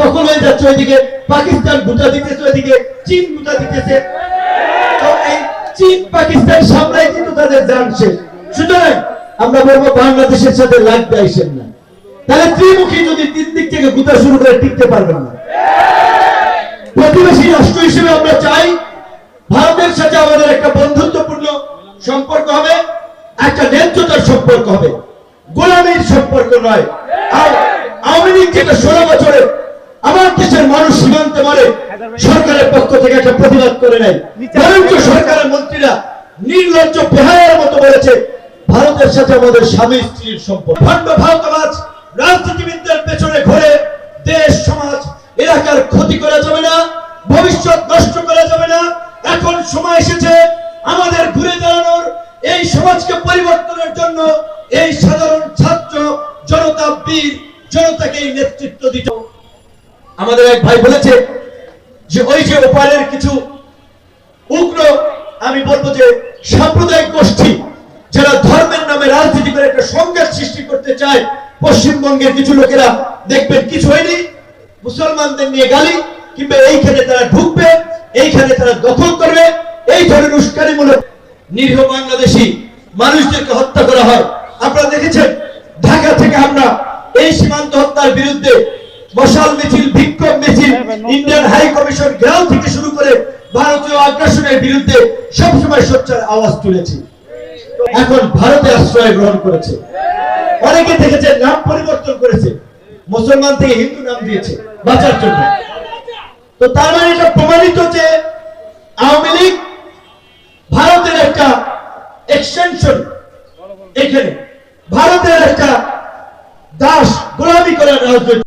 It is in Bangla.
দখল হয়ে যাচ্ছে ওইদিকে। পাকিস্তান ভুটা দিতেছে ওইদিকে, চীন ভুটা দিতেছে। চীন, পাকিস্তান সামলাই কিন্তু তাদের জানছে সুতরাং আমরা বলব, বাংলাদেশের সাথে লাগতে আইসেন না। তাহলে ত্রিমুখী যদি তিন দিক থেকে গুতা শুরু করে টিকতে পারবেন না। প্রতিবেশী রাষ্ট্র হিসেবে আমরা চাই, ভারতের সাথে আমাদের একটা বন্ধুত্বপূর্ণ সম্পর্ক হবে, একটা ন্যায্যতার সম্পর্ক হবে। গোলামীর সম্পর্ক নয়। আর আওয়ামী লীগ যেটা ষোলো বছরে মানুষ সীমান্তে মারে সরকারের পক্ষ থেকে একটা প্রতিবাদ করে বরঞ্চ সরকারের মন্ত্রীরা নির্লজ্জ বেহায়ের মতো বলেছে ভারতের সাথে আমাদের স্বামী স্ত্রীর সম্পর্ক। ভণ্ড ভারতবাজ রাজনীতিবিদদের পেছনে ঘুরে দেশ সমাজ এলাকার ক্ষতি করা যাবে না ভবিষ্যৎ নষ্ট করা যাবে না। এখন সময় এসেছে আমাদের ঘুরে দাঁড়ানোর এই সমাজকে পরিবর্তনের জন্য এই সাধারণ ছাত্র জনতা বীর জনতাকে এই নেতৃত্ব দিতে। আমাদের এক ভাই বলেছে যে ওই যে ওপারের কিছু উগ্র, আমি বলব যে সাম্প্রদায়িক গোষ্ঠী, যারা ধর্মের নামে রাজনীতি করে একটা সংঘাত সৃষ্টি করতে চায়, পশ্চিমবঙ্গের কিছু লোকেরা দেখবেন কিছু হয়নি। মুসলমানদের নিয়ে গালি, কিংবা এইখানে তারা ঢুকবে, এইখানে তারা দখল করবে, এই ধরনের উস্কানিমূলক নিরীহ বাংলাদেশি মানুষদেরকে হত্যা করা হয়। আপনারা দেখেছেন, ঢাকা থেকে আমরা এই সীমান্ত হত্যার বিরুদ্ধে মশাল মিছিল বিক্ষোভ মিছিল ইন্ডিয়ান হাই কমিশন গ্রাম থেকে শুরু করে ভারতীয় আগ্রাসনের বিরুদ্ধে সবসময় সোচ্চার আওয়াজ তুলেছি। এখন ভারতে আশ্রয় গ্রহণ করেছে। অনেকে দেখেছে নাম পরিবর্তন করেছে। মুসলমান থেকে হিন্দু নাম দিয়েছে বাঁচার জন্য। তো তার মানে এটা প্রমাণিত যে আওয়ামী লীগ ভারতের একটা এক্সটেনশন এখানে। ভারতের একটা দাস গোলামি করার রাজনৈতিক